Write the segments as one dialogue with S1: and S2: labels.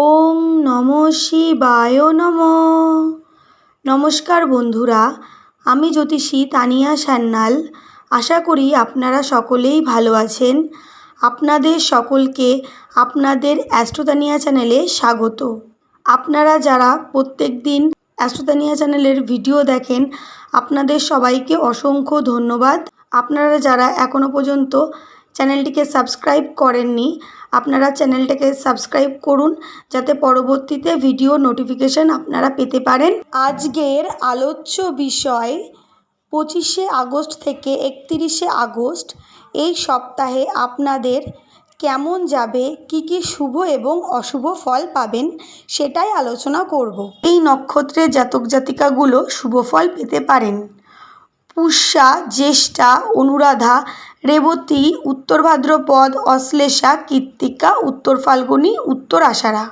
S1: ওং নম শিবায় নম। নমস্কার বন্ধুরা, আমি জ্যোতিষী তানিয়া সান্যাল। আশা করি আপনারা সকলেই ভালো আছেন। আপনাদের সকলকে আপনাদের অ্যাস্ট্রোতানিয়া চ্যানেলে স্বাগত। আপনারা যারা প্রত্যেক দিন অ্যাস্ট্রোতানিয়া চ্যানেলের ভিডিও দেখেন, আপনাদের সবাইকে অসংখ্য ধন্যবাদ। আপনারা যারা এখনও পর্যন্ত চ্যানেলটিকে সাবস্ক্রাইব করেননি, আপনারা চ্যানেলটাকে সাবস্ক্রাইব করুন যাতে পরবর্তীতে ভিডিও নোটিফিকেশান আপনারা পেতে পারেন। আজকের আলোচ্য বিষয়, পঁচিশে আগস্ট থেকে একত্রিশে আগস্ট, এই সপ্তাহে আপনাদের কেমন যাবে, কি কি শুভ এবং অশুভ ফল পাবেন সেটাই আলোচনা করব। এই নক্ষত্রের জাতক জাতিকাগুলো শুভ ফল পেতে পারেন। পুষ্যা, জ্যেষ্ঠা, অনুরাধা রেবতী, উত্তর ভাদ্রপদ, অশ্লেষা কৃত্তিকা উত্তর ফাল্গুনী, উত্তর আষাঢ়া।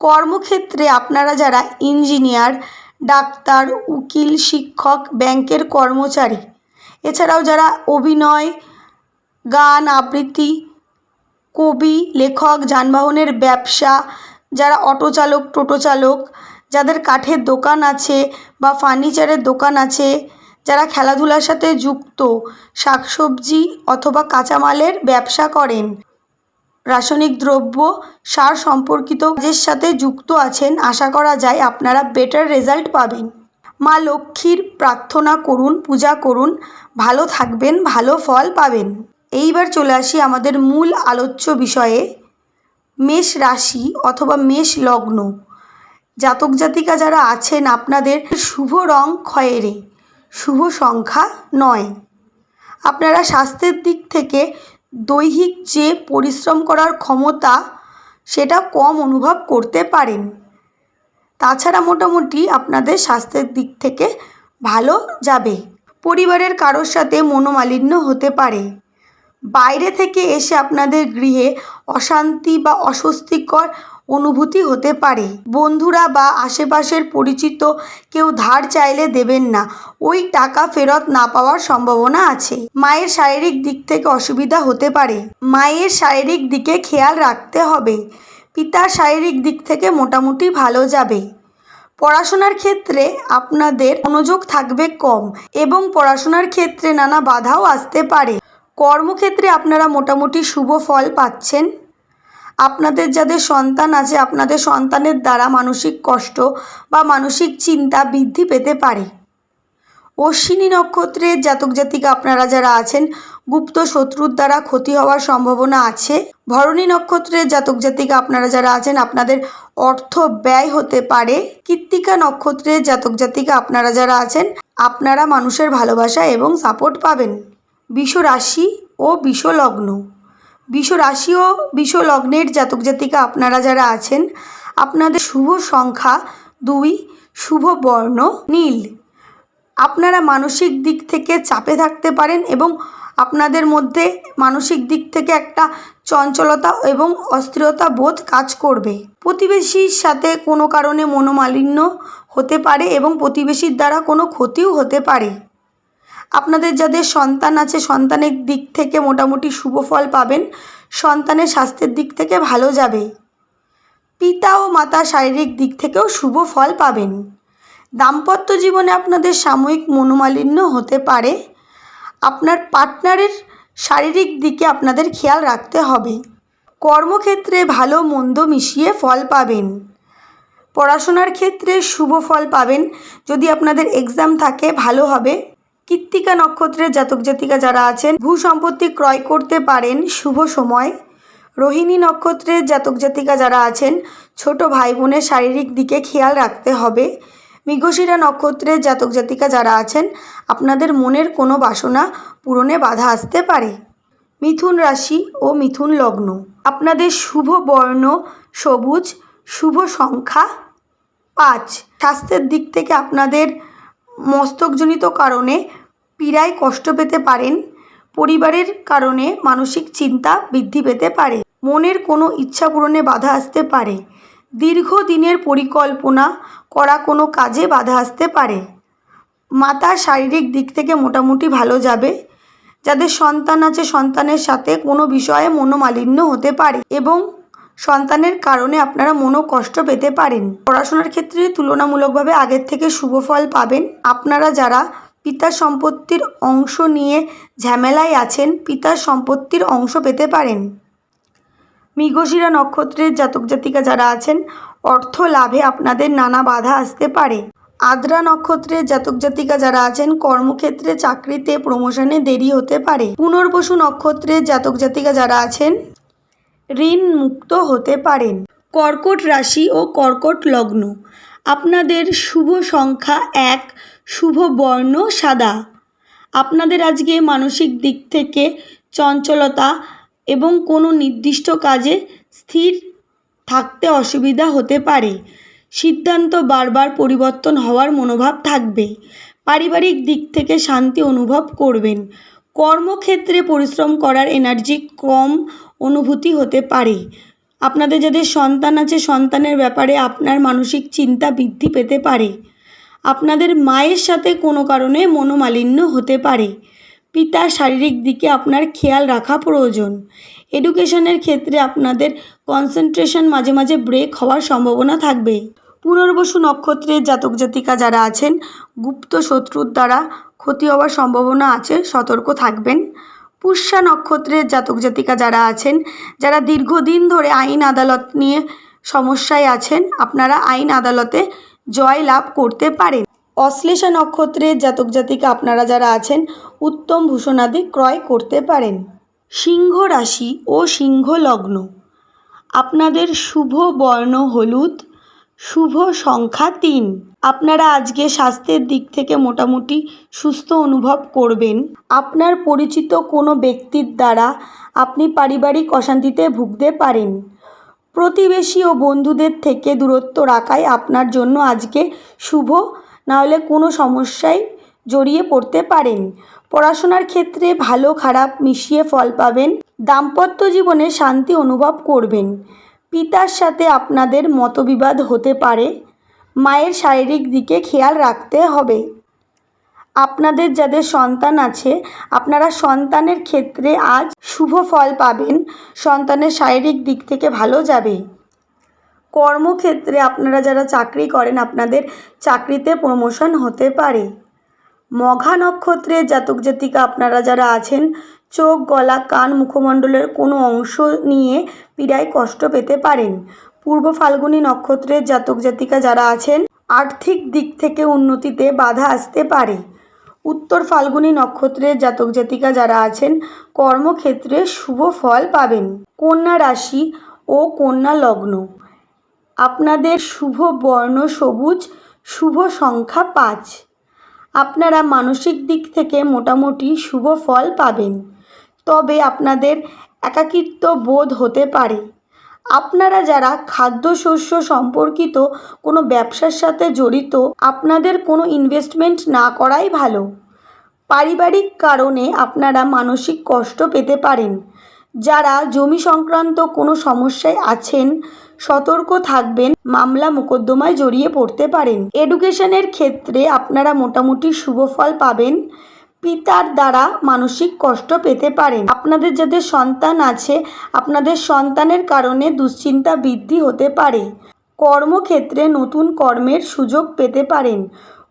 S1: কর্মক্ষেত্রে আপনারা যারা ইঞ্জিনিয়ার, ডাক্তার, উকিল, শিক্ষক, ব্যাংকের কর্মচারী, এছাড়াও যারা অভিনয়, গান, আবৃত্তি, কবি, লেখক, যানবাহনের ব্যবসা, যারা অটো চালক, টোটো চালক, যাদের কাঠের দোকান আছে বা ফার্নিচারের দোকান আছে যারা খেলাধুলার সাথে যুক্ত, শাকসবজি অথবা কাঁচামালের ব্যবসা করেন। রাসায়নিক দ্রব্য, সার সম্পর্কিত কাজের সাথে যুক্ত আছেন, আশা করা যায় আপনারা বেটার রেজাল্ট পাবেন। মা লক্ষ্মীর প্রার্থনা করুন, পূজা করুন, ভালো থাকবেন, ভালো ফল পাবেন। এইবার চলে আসি আমাদের মূল আলোচ্য বিষয়ে, মেষ রাশি অথবা মেষ লগ্ন। জাতক জাতিকা যারা আছেন, আপনাদের শুভ রং খয়েরে শুভ সংখ্যা নয়। আপনারা স্বাস্থ্যের দিক থেকে দৈহিক যে পরিশ্রম করার ক্ষমতা, সেটা কম অনুভব করতে পারেন। তাছাড়া মোটামুটি আপনাদের স্বাস্থ্যের দিক থেকে ভালো যাবে। পরিবারের কারোর সাথে মনোমালিন্য হতে পারে। বাইরে থেকে এসে আপনাদের গৃহে অশান্তি বা অস্বস্তিকর অনুভূতি হতে পারে। বন্ধুরা বা আশেপাশের পরিচিত কেউ ধার চাইলে দেবেন না। ওই টাকা ফেরত না পাওয়ার সম্ভাবনা আছে। মায়ের শারীরিক দিক থেকে অসুবিধা হতে পারে। মায়ের শারীরিক দিকে খেয়াল রাখতে হবে। পিতার শারীরিক দিক থেকে মোটামুটি ভালো যাবে। পড়াশোনার ক্ষেত্রে আপনাদের মনোযোগ থাকবে কম এবং পড়াশোনার ক্ষেত্রে নানা বাধাও আসতে পারে। কর্মক্ষেত্রে আপনারা মোটামুটি শুভ ফল পাচ্ছেন। আপনাদের যাদের সন্তান আছে, আপনাদের সন্তানের দ্বারা মানসিক কষ্ট বা মানসিক চিন্তা বৃদ্ধি পেতে পারে। অশ্বিনী নক্ষত্রের জাতক জাতিকা আপনারা যারা আছেন, গুপ্ত শত্রুর দ্বারা ক্ষতি হওয়ার সম্ভাবনা আছে। ভরণী নক্ষত্রের জাতক জাতিকা আপনারা যারা আছেন, আপনাদের অর্থ ব্যয় হতে পারে। কৃত্তিকা নক্ষত্রের জাতক জাতিকা আপনারা যারা আছেন, আপনারা মানুষের ভালোবাসা এবং সাপোর্ট পাবেন। বিষ রাশি ও বিষ লগ্ন বিষ রাশি ও বিষ লগ্নের জাতক জাতিকা আপনারা যারা আছেন, আপনাদের শুভ সংখ্যা দুই, শুভ বর্ণ নীল। আপনারা মানসিক দিক থেকে চাপে থাকতে পারেন এবং আপনাদের মধ্যে মানসিক দিক থেকে একটা চঞ্চলতা এবং অস্থিরতা বোধ কাজ করবে। প্রতিবেশীর সাথে কোনো কারণে মনোমালিন্য হতে পারে এবং প্রতিবেশীর দ্বারা কোনো ক্ষতিও হতে পারে। আপনাদের যাদের সন্তান আছে, সন্তানের দিক থেকে মোটামুটি শুভ ফল পাবেন, সন্তানের স্বাস্থ্যের দিক থেকে ভালো যাবে। পিতা ও মাতা শারীরিক দিক থেকেও শুভ ফল পাবেন। দাম্পত্য জীবনে আপনাদের সাময়িক মনোমালিন্য হতে পারে। আপনার পার্টনারের শারীরিক দিকে আপনাদের খেয়াল রাখতে হবে। কর্মক্ষেত্রে ভালো মন্দ মিশিয়ে ফল পাবেন। পড়াশোনার ক্ষেত্রে শুভ ফল পাবেন। যদি আপনাদের এক্সাম থাকে, ভালো হবে। কৃত্তিকা নক্ষত্রের জাতক জাতিকা যারা আছেন, ভূ সম্পত্তি ক্রয় করতে পারেন শুভ সময়। রোহিণী নক্ষত্রের জাতক জাতিকা যারা আছেন, ছোট ভাই বোনের শারীরিক দিকে খেয়াল রাখতে হবে। মৃগশিরা নক্ষত্রের জাতক জাতিকা যারা আছেন, আপনাদের মনের কোনো বাসনা পূরণে বাধা আসতে পারে। মিথুন রাশি ও মিথুন লগ্ন, আপনাদের শুভ বর্ণ সবুজ, শুভ সংখ্যা পাঁচ। স্বাস্থ্যের দিক থেকে আপনাদের মস্তকজনিত কারণে পীড়ায় কষ্ট পেতে পারেন, পরিবারের কারণে মানসিক চিন্তা বৃদ্ধি পেতে পারে, মনের কোনো ইচ্ছা পূরণে বাধা আসতে পারে, দীর্ঘদিনের পরিকল্পনা করা কোনো কাজে বাধা আসতে পারে। মাতার শারীরিক দিক থেকে মোটামুটি ভালো যাবে, যাদের সন্তান আছে সন্তানের সাথে কোনো বিষয়ে মনোমালিন্য হতে পারে এবং সন্তানের কারণে আপনারা মনো কষ্ট পেতে পারেন। পড়াশোনার ক্ষেত্রে তুলনামূলকভাবে আগের থেকে শুভ ফল পাবেন। আপনারা যারা পিতার সম্পত্তির অংশ নিয়ে ঝামেলায় আছেন পিতার সম্পত্তির অংশ পেতে পারেন। মৃগশিরা নক্ষত্রের জাতক জাতিকা যারা আছেন, অর্থ লাভে আপনাদের নানা বাধা আসতে পারে। আদ্রা নক্ষত্রের জাতক জাতিকা যারা আছেন, কর্মক্ষেত্রে চাকরিতে প্রমোশনে দেরি হতে পারে। পুনর্বসু নক্ষত্রের জাতক জাতিকা যারা আছেন, ঋণ মুক্ত হতে পারেন। কর্কট রাশি ও কর্কট লগ্ন। আপনাদের শুভ সংখ্যা এক শুভ বর্ণ সাদা। আপনাদের আজকে মানসিক দিক থেকে চঞ্চলতা এবং কোনো নির্দিষ্ট কাজে স্থির থাকতে অসুবিধা হতে পারে। সিদ্ধান্ত বারবার পরিবর্তন হওয়ার মনোভাব থাকবে। পারিবারিক দিক থেকে শান্তি অনুভব করবেন। কর্মক্ষেত্রে পরিশ্রম করার এনার্জি কম অনুভূতি হতে পারে। আপনাদের যাদের সন্তান আছে, সন্তানের ব্যাপারে আপনার মানসিক চিন্তা বৃদ্ধি পেতে পারে। আপনাদের মায়ের সাথে কোনো কারণে মনোমালিন্য হতে পারে। পিতার শারীরিক দিকে আপনার খেয়াল রাখা প্রয়োজন। এডুকেশনের ক্ষেত্রে আপনাদের কনসেন্ট্রেশন মাঝে মাঝে ব্রেক হওয়ার সম্ভাবনা থাকবে। পুনর্বসু নক্ষত্রের জাতক জাতিকা যারা আছেন, গুপ্ত শত্রুর দ্বারা ক্ষতি হওয়ার সম্ভাবনা আছে, সতর্ক থাকবেন। পুষ্যা নক্ষত্রের জাতক জাতিকা যারা আছেন, যারা দীর্ঘদিন ধরে আইন আদালত নিয়ে সমস্যায় আছেন, আপনারা আইন আদালতে জয় লাভ করতে পারেন। অশ্লেষা নক্ষত্রের জাতক জাতিকা আপনারা যারা আছেন, উত্তম ভূষণাদি ক্রয় করতে পারেন। সিংহ রাশি ও সিংহ লগ্ন। আপনাদের শুভ বর্ণ হলুদ, শুভ সংখ্যা তিন। আপনারা আজকে স্বাস্থ্যের দিক থেকে মোটামুটি সুস্থ অনুভব করবেন। আপনার পরিচিত কোনো ব্যক্তির দ্বারা আপনি পারিবারিক অশান্তিতে ভুগতে পারেন। প্রতিবেশী ও বন্ধুদের থেকে দূরত্ব রাখাই আপনার জন্য আজকে শুভ। নাহলে কোনো সমস্যায় জড়িয়ে পড়তে পারেন। পড়াশোনার ক্ষেত্রে ভালো খারাপ মিশিয়ে ফল পাবেন, দাম্পত্য জীবনে শান্তি অনুভব করবেন। পিতার সাথে আপনাদের মতবিবাদ হতে পারে, মায়ের শারীরিক দিকে খেয়াল রাখতে হবে। আপনাদের যাদের সন্তান আছে, আপনারা সন্তানের ক্ষেত্রে আজ শুভ ফল পাবেন। সন্তানের শারীরিক দিক থেকে ভালো যাবে। কর্মক্ষেত্রে আপনারা যারা চাকরি করেন, আপনাদের চাকরিতে প্রমোশন হতে পারে। মঘা নক্ষত্রের জাতক জাতিকা আপনারা যারা আছেন, চোখ, গলা, কান, মুখমণ্ডলের কোনো অংশ নিয়ে পীড়ায় কষ্ট পেতে পারেন। পূর্ব ফাল্গুনী নক্ষত্রের জাতক জাতিকা যারা আছেন, আর্থিক দিক থেকে উন্নতিতে বাধা আসতে পারে। উত্তর ফাল্গুনী নক্ষত্রের জাতক জাতিকা যারা আছেন, কর্মক্ষেত্রে শুভ ফল পাবেন। কন্যা রাশি ও কন্যা লগ্ন। আপনাদের শুভ বর্ণ সবুজ, শুভ সংখ্যা পাঁচ। আপনারা মানসিক দিক থেকে মোটামুটি শুভ ফল পাবেন। তবে আপনাদের একাকিত্ব বোধ হতে পারে। আপনারা যারা খাদ্যশস্য সম্পর্কিত কোনো ব্যবসার সাথে জড়িত, আপনাদের কোনো ইনভেস্টমেন্ট না করাই ভালো। পারিবারিক কারণে আপনারা মানসিক কষ্ট পেতে পারেন। যারা জমি সংক্রান্ত কোনো সমস্যায় আছেন, সতর্ক থাকবেন, মামলা মোকদ্দমায় জড়িয়ে পড়তে পারেন। এডুকেশনের ক্ষেত্রে আপনারা মোটামুটি শুভ ফল পাবেন। পিতার দ্বারা মানসিক কষ্ট পেতে পারেন। আপনাদের যাদের সন্তান আছে, আপনাদের সন্তানের কারণে দুশ্চিন্তা বৃদ্ধি হতে পারে। কর্মক্ষেত্রে নতুন কর্মের সুযোগ পেতে পারেন।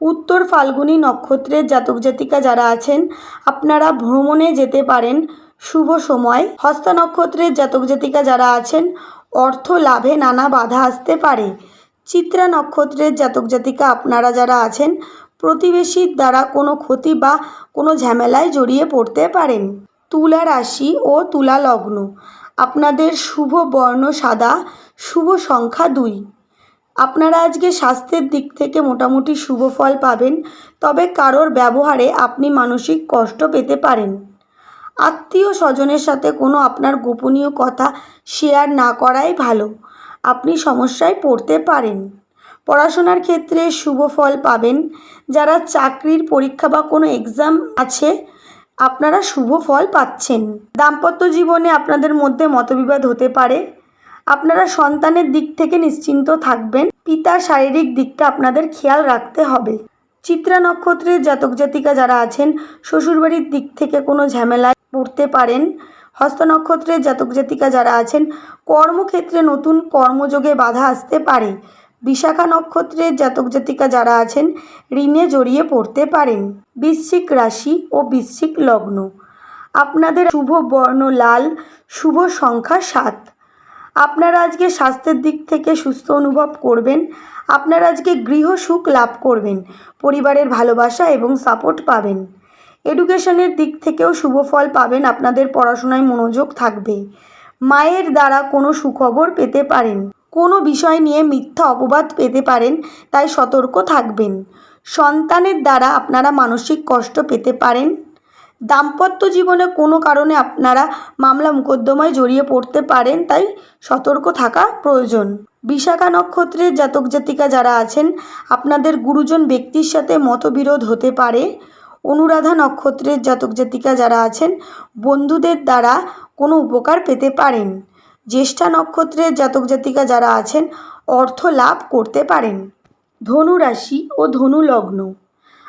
S1: উত্তর ফাল্গুনী নক্ষত্রের জাতক জাতিকা যারা আছেন, আপনারা ভ্রমণে যেতে পারেন। শুভ সময়। হস্ত নক্ষত্রের জাতক জাতিকা যারা আছেন, অর্থ লাভে নানা বাধা আসতে পারে। চিত্রা নক্ষত্রের জাতক জাতিকা আপনারা যারা আছেন প্রতিবেশীর দ্বারা কোনো ক্ষতি বা কোনো ঝামেলায় জড়িয়ে পড়তে পারেন। তুলা রাশি ও তুলা লগ্ন। আপনাদের শুভ বর্ণ সাদা, শুভ সংখ্যা দুই। আপনারা আজকে স্বাস্থ্যের দিক থেকে মোটামুটি শুভ ফল পাবেন, তবে কারোর ব্যবহারে আপনি মানসিক কষ্ট পেতে পারেন। আত্মীয় স্বজনের সাথে কোনো আপনার গোপনীয় কথা শেয়ার না করাই ভালো। আপনি সমস্যায় পড়তে পারেন। পড়াশোনার ক্ষেত্রে শুভ ফল পাবেন। যারা চাকরির পরীক্ষা বা কোনো এক্সাম আছে, আপনারা শুভ ফল পাচ্ছেন। দাম্পত্য জীবনে আপনাদের মধ্যে মতবিবাদ হতে পারে। আপনারা সন্তানের দিক থেকে নিশ্চিন্ত থাকবেন। পিতার শারীরিক দিকটা আপনাদের খেয়াল রাখতে হবে। চিত্রা নক্ষত্রের জাতক জাতিকা যারা আছেন, শ্বশুরবাড়ির দিক থেকে কোনো ঝামেলায় পড়তে পারেন। হস্ত নক্ষত্রের জাতক জাতিকা যারা আছেন, কর্মক্ষেত্রে নতুন কর্মযোগে বাধা আসতে পারে। বিশাখা নক্ষত্রের জাতক জাতিকা যারা আছেন, ঋণে জড়িয়ে পড়তে পারেন। বৃশ্চিক রাশি ও বৃশ্চিক লগ্ন। আপনাদের শুভ বর্ণ লাল, শুভ সংখ্যা সাত। আপনারা আজকে স্বাস্থ্যের দিক থেকে সুস্থ অনুভব করবেন। আপনারা আজকে গৃহ সুখ লাভ করবেন। পরিবারের ভালোবাসা এবং সাপোর্ট পাবেন। এডুকেশনের দিক থেকেও শুভ ফল পাবেন। আপনাদের পড়াশোনায় মনোযোগ থাকবে। মায়ের দ্বারা কোনো সুখবর পেতে পারেন। কোনো বিষয় নিয়ে মিথ্যা অপবাদ পেতে পারেন, তাই সতর্ক থাকবেন। সন্তানের দ্বারা আপনারা মানসিক কষ্ট পেতে পারেন। দাম্পত্য জীবনে কোনো কারণে আপনারা মামলা মোকদ্দমায় জড়িয়ে পড়তে পারেন, তাই সতর্ক থাকা প্রয়োজন। বিশাখা নক্ষত্রের জাতক জাতিকা যারা আছেন, আপনাদের গুরুজন ব্যক্তির সাথে মতবিরোধ হতে পারে। অনুরাধা নক্ষত্রের জাতক জাতিকা যারা আছেন, বন্ধুদের দ্বারা উপকার পেতে পারেন। জ্যেষ্ঠা নক্ষত্রের জাতক জাতিকা যারা আছেন, অর্থ লাভ করতে পারেন। ধনু রাশি ও ধনু লগ্ন।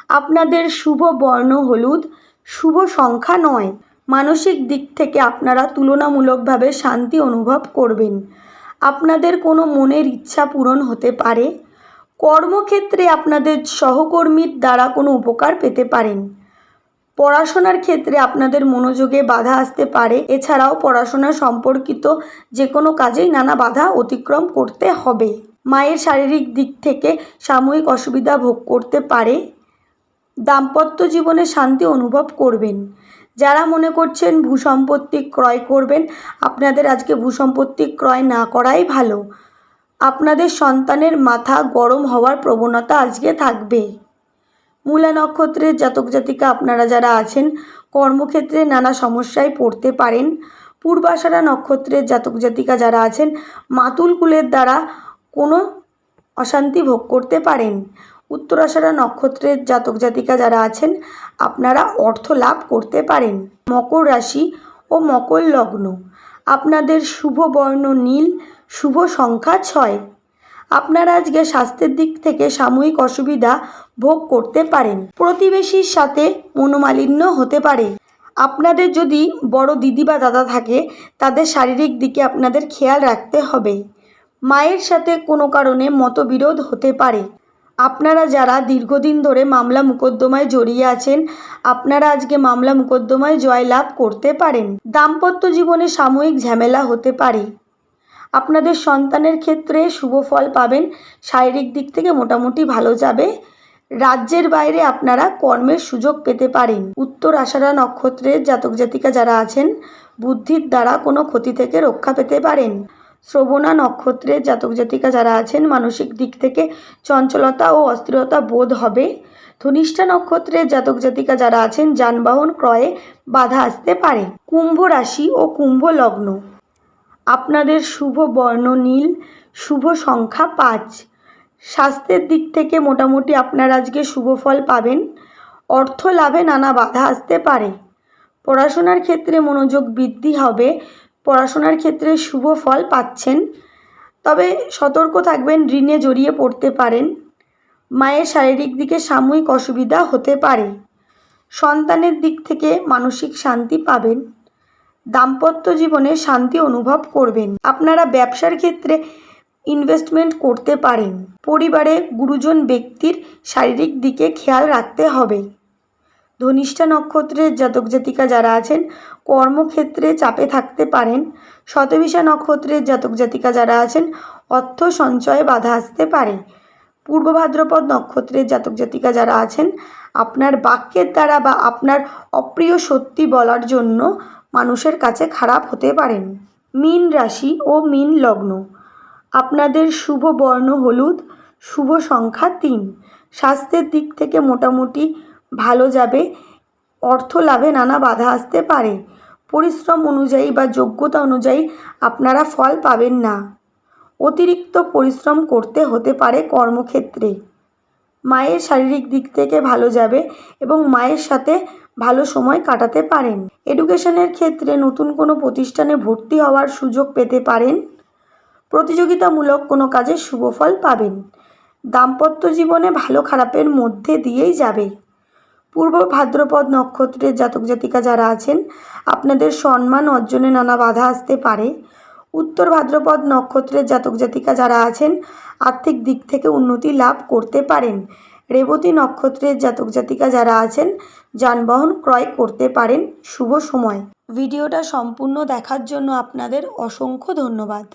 S1: আপনাদের শুভ বর্ণ হলুদ, শুভ সংখ্যা নয়। মানসিক দিক থেকে আপনারা তুলনামূলকভাবে শান্তি অনুভব করবেন। আপনাদের কোনো মনের ইচ্ছা পূরণ হতে পারে। কর্মক্ষেত্রে আপনাদের সহকর্মীর দ্বারা কোনো উপকার পেতে পারেন। পড়াশোনার ক্ষেত্রে আপনাদের মনোযোগে বাধা আসতে পারে। এছাড়াও পড়াশোনা সম্পর্কিত যে কোনো কাজেই নানা বাধা অতিক্রম করতে হবে। মায়ের শারীরিক দিক থেকে সাময়িক অসুবিধা ভোগ করতে পারে। দাম্পত্য জীবনে শান্তি অনুভব করবেন। যারা মনে করছেন ভূসম্পত্তি ক্রয় করবেন, আপনাদের আজকে ভূসম্পত্তি ক্রয় না করাই ভালো। আপনাদের সন্তানের মাথা গরম হওয়ার প্রবণতা আজকে থাকবে। মূলা নক্ষত্রের জাতক জাতিকা আপনারা যারা আছেন, কর্মক্ষেত্রে নানা সমস্যায় পড়তে পারেন। পূর্বাষাঢ়া নক্ষত্রের জাতক জাতিকা যারা আছেন, মাতুল কুলের দ্বারা কোনো অশান্তি ভোগ করতে পারেন। উত্তরাষাঢ়া নক্ষত্রের জাতক জাতিকা যারা আছেন, আপনারা অর্থ লাভ করতে পারেন। মকর রাশি ও মকর লগ্ন। আপনাদের শুভ বর্ণ নীল, শুভ সংখ্যা ছয়। আপনারা আজকে স্বাস্থ্যের দিক থেকে সাময়িক অসুবিধা ভোগ করতে পারেন। প্রতিবেশীর সাথে মনোমালিন্য হতে পারে। আপনাদের যদি বড় দিদি বা দাদা থাকে, তাদের শারীরিক দিকে আপনাদের খেয়াল রাখতে হবে। মায়ের সাথে কোনো কারণে মতবিরোধ হতে পারে। আপনারা যারা দীর্ঘদিন ধরে মামলা মোকদ্দমায় জড়িয়ে আছেন, আপনারা আজকে মামলা মোকদ্দমায় জয়লাভ করতে পারেন। দাম্পত্য জীবনে সাময়িক ঝামেলা হতে পারে। আপনাদের সন্তানের ক্ষেত্রে শুভ ফল পাবেন, শারীরিক দিক থেকে মোটামুটি ভালো যাবে। রাজ্যের বাইরে আপনারা কর্মের সুযোগ পেতে পারেন। উত্তর আষাঢ়া নক্ষত্রের জাতক জাতিকা যারা আছেন, বুদ্ধির দ্বারা কোনো ক্ষতি থেকে রক্ষা পেতে পারেন। শ্রবণা নক্ষত্রের জাতক জাতিকা যারা আছেন, মানসিক দিক থেকে চঞ্চলতা ও অস্থিরতা বোধ হবে। ধনিষ্ঠা নক্ষত্রের জাতক জাতিকা যারা আছেন, যানবাহন ক্রয়ে বাধা আসতে পারে। কুম্ভ রাশি ও কুম্ভ লগ্ন। আপনাদের শুভ বর্ণ নীল, শুভ সংখ্যা পাঁচ। স্বাস্থ্যের দিক থেকে মোটামুটি আপনারা আজকে শুভ ফল পাবেন। অর্থ লাভে নানা বাধা আসতে পারে। পড়াশোনার ক্ষেত্রে মনোযোগ বৃদ্ধি হবে। পড়াশোনার ক্ষেত্রে শুভ ফল পাচ্ছেন। তবে সতর্ক থাকবেন, ঋণে জড়িয়ে পড়তে পারেন। মায়ের শারীরিক দিকে সাময়িক অসুবিধা হতে পারে। সন্তানের দিক থেকে মানসিক শান্তি পাবেন। দাম্পত্য জীবনে শান্তি অনুভব করবেন। আপনারা ব্যবসার ক্ষেত্রে ইনভেস্টমেন্ট করতে পারেন। পরিবারে গুরুজন ব্যক্তির শারীরিক দিকে খেয়াল রাখতে হবে। ধনিষ্ঠা নক্ষত্রের জাতক জাতিকা যারা আছেন, কর্মক্ষেত্রে চাপে থাকতে পারেন। শতবিশা নক্ষত্রের জাতক জাতিকা যারা আছেন, অর্থ সঞ্চয়ে বাধা আসতে পারে। পূর্ব ভাদ্রপদ নক্ষত্রের জাতক জাতিকা যারা আছেন, আপনার বাক্যের দ্বারা বা আপনার অপ্রিয় সত্যি বলার জন্য মানুষের কাছে খারাপ হতে পারেন। মীন রাশি ও মীন লগ্ন। আপনাদের শুভ বর্ণ হলুদ, শুভ সংখ্যা তিন। স্বাস্থ্যের দিক থেকে মোটামুটি ভালো যাবে। অর্থ লাভে নানা বাধা আসতে পারে। পরিশ্রম অনুযায়ী বা যোগ্যতা অনুযায়ী আপনারা ফল পাবেন না। অতিরিক্ত পরিশ্রম করতে হতে পারে কর্মক্ষেত্রে। মায়ের শারীরিক দিক থেকে ভালো যাবে এবং মায়ের সাথে ভালো সময় কাটাতে পারেন। এডুকেশনের ক্ষেত্রে নতুন কোনো প্রতিষ্ঠানে ভর্তি হওয়ার সুযোগ পেতে পারেন। প্রতিযোগিতামূলক কোনো কাজে শুভ ফল পাবেন। দাম্পত্য জীবনে ভালো খারাপের মধ্যে দিয়েই যাবে। পূর্ব ভাদ্রপদ নক্ষত্রের জাতক জাতিকা যারা আছেন, আপনাদের সম্মান অর্জনে নানা বাধা আসতে পারে। উত্তর ভাদ্রপদ নক্ষত্রের জাতক জাতিকা যারা আছেন, আর্থিক দিক থেকে উন্নতি লাভ করতে পারেন। রেবতী নক্ষত্রের জাতক জাতিকা যারা আছেন যানবাহন ক্রয় করতে পারেন। শুভ সময়। ভিডিওটা সম্পূর্ণ দেখার জন্য আপনাদের অসংখ্য ধন্যবাদ।